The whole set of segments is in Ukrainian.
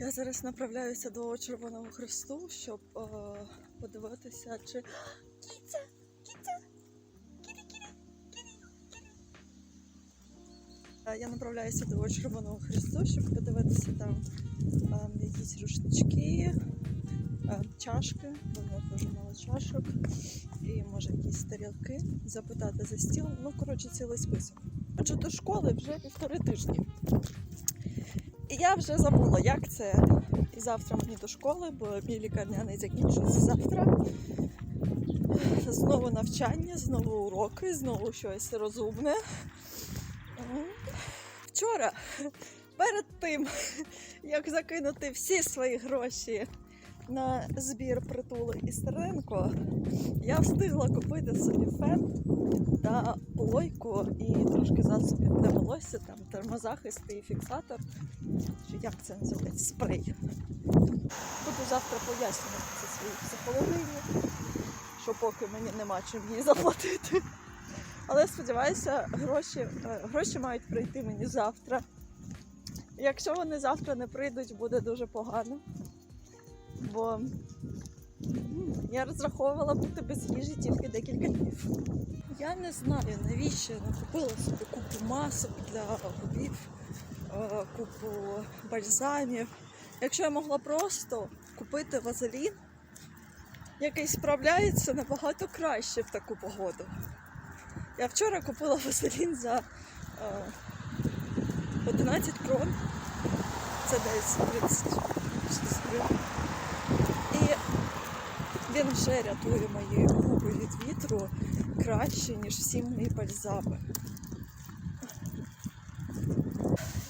Я зараз направляюся до Червоного Хресту, щоб е, подивитися, чи кіця, кіця, кірі, кірі, кірі. Е, Я направляюся до Червоного Хресту, щоб подивитися там е, якісь рушнички, е, чашки, бо в дуже мало чашок, і може якісь тарілки, запитати за стіл. Ну, коротше, цілий список. Ходжу до школи вже півтори тижні. Я вже забула, як це. І завтра мені до школи, бо мій лікарняний закінчується завтра. Знову навчання, знову уроки, знову щось розумне. Вчора, перед тим, як закинути всі свої гроші на збір притули і Стерненко, я встигла купити собі фен та плойку і трошки засобів для волосся, там термозахист і фіксатор. Чи як це називається? Спрей. Буду завтра пояснювати це своїй психологині, що поки мені нема чим їй заплатити. Але сподіваюся, гроші, е, гроші мають прийти мені завтра. Якщо вони завтра не прийдуть, буде дуже погано. Бо я розраховувала бути без їжі тільки декілька днів. Я не знаю, навіщо я накупила собі купу масок для губів, е, купу бальзамів. Якщо я могла просто купити вазелін, який справляється набагато краще в таку погоду. Я вчора купила вазелін за е, 11 крон. Це десь 36 гривень. Він вже рятує мої губи від вітру краще, ніж всі мої бальзами.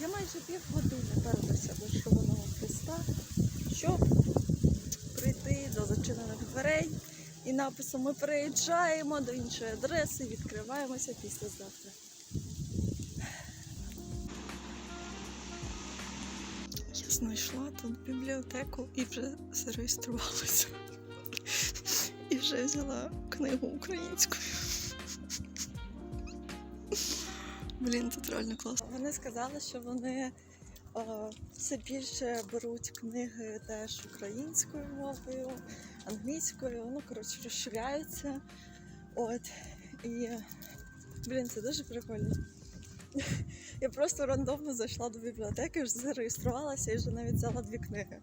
Я майже півгодини перлася до Червоного Христа, щоб прийти до зачинених дверей і написом ми переїжджаємо до іншої адреси, відкриваємося післязавтра. Я знайшла тут бібліотеку і вже зареєструвалася. І вже взяла книгу українською. Блін, тут реально класно. Вони сказали, що вони е, все більше беруть книги теж українською мовою, англійською. Ну, коротше, розширяються. От. І, блін, це дуже прикольно. Я просто рандомно зайшла до бібліотеки, зареєструвалася і вже навіть взяла дві книги.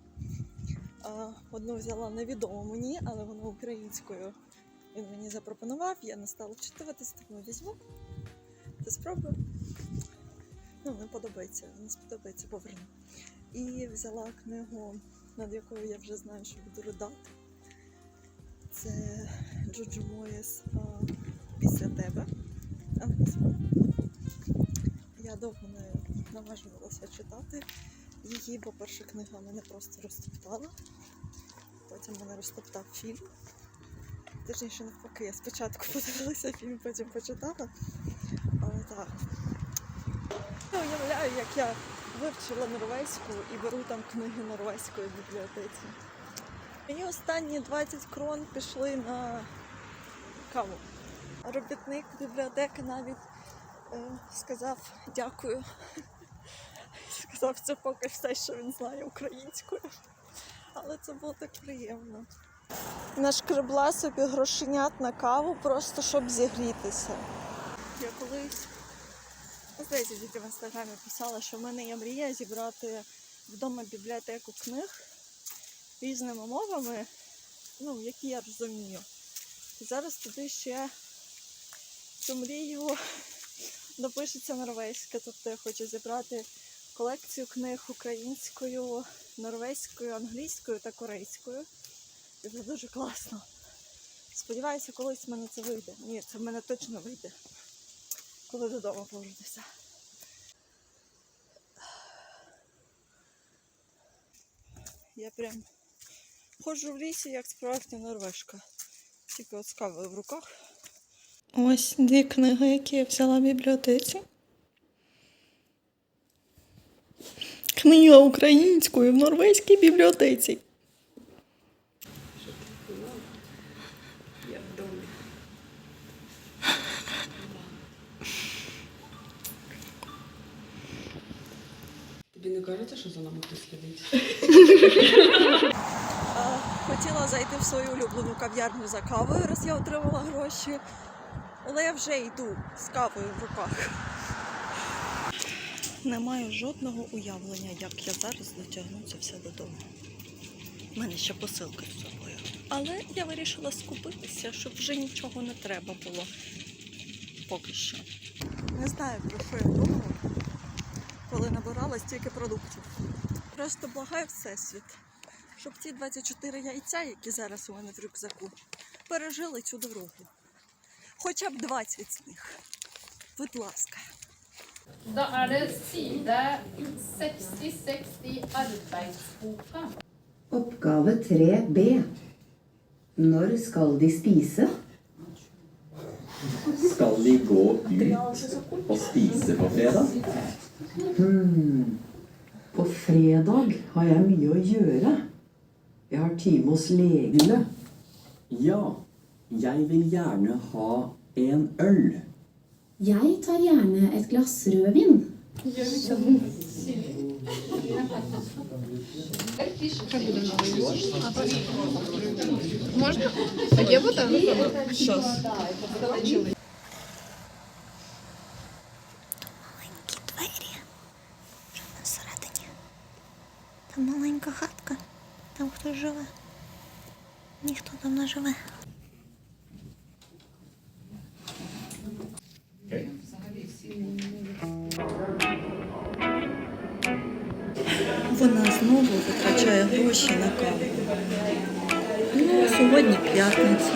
Одну взяла невідомо мені, але вона українською. Він мені запропонував, я не стала вчитуватись, тому візьму та спробую. Ну, не подобається, не сподобається, поверну. І взяла книгу, над якою я вже знаю, що буду ридати. Це Джоджо Моєс після тебе. Я довго не наважувалася читати її, бо перша книга мене просто розтоптала. Потім мене розтоптав фільм. Точніше, навпаки, я спочатку подивилася фільм, потім почитала. Але так. Я уявляю, як я вивчила норвезьку і беру там книги норвезької бібліотеці. Мені останні 20 крон пішли на каву. Робітник бібліотеки навіть е, сказав дякую. Сказав, це поки все, що він знає українською. Але це було так приємно. Нашкребла собі грошенят на каву, просто щоб зігрітися. Я колись, здається, тільки в інстаграмі писала, що в мене є мрія зібрати вдома бібліотеку книг різними мовами, ну, які я розумію. І зараз туди ще цю мрію допишеться норвезька. Тобто я хочу зібрати колекцію книг українською, норвезькою, англійською та корейською. І це дуже класно. Сподіваюся, колись в мене це вийде. Ні, це в мене точно вийде, коли додому повернуся. Я прям ходжу в лісі, як справжня норвежка. Тільки от з в руках. Ось дві книги, які я взяла в бібліотеці. Книга українською в норвезькій бібліотеці. Тобі не кажете, що за нами хтось слідить? Е, Хотіла зайти в свою улюблену кав'ярню за кавою, раз я отримала гроші. Але я вже йду з кавою в руках. Не маю жодного уявлення, як я зараз дотягну це все додому. У мене ще посилка з собою. Але я вирішила скупитися, щоб вже нічого не треба було. Поки що. Не знаю, про що я думала, коли набирала стільки продуктів. Просто благаю Всесвіт, щоб ці 24 яйця, які зараз у мене в рюкзаку, пережили цю дорогу. Хоча б 20 з них. Будь ласка. Da er det side 60-60 i arbeidsboka. Oppgave 3b. Når skal de spise? Skal de gå ut og spise på fredag? Hmm. På fredag har jeg mye å gjøre. Jeg har time hos legene. Ja, jeg vil gjerne ha en øl. Jeg tar gjerne et glass rødvin. маленькі двері. Що в нас всередині? Там маленька хатка. Там хтось живе. Ніхто там не живе. Знову витрачає гроші на каву. Ну, сьогодні п'ятниця.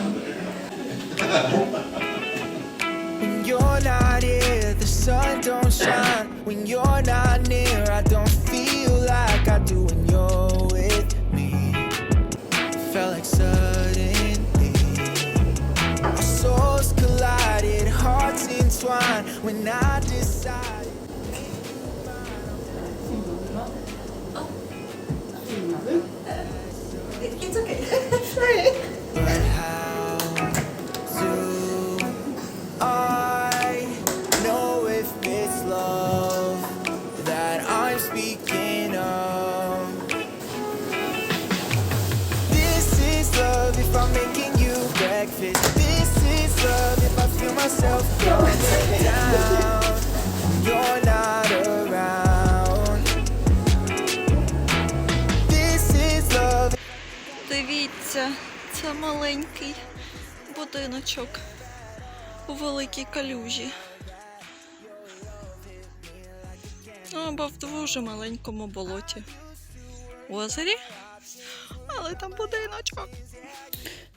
Дивіться, це маленький будиночок у великій калюжі. Або в дуже маленькому болоті. Озері. Але там будиночок.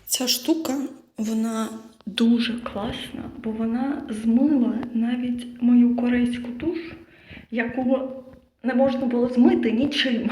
Ця штука, вона дуже класна, бо вона змила навіть мою корейську туш, яку не можна було змити нічим.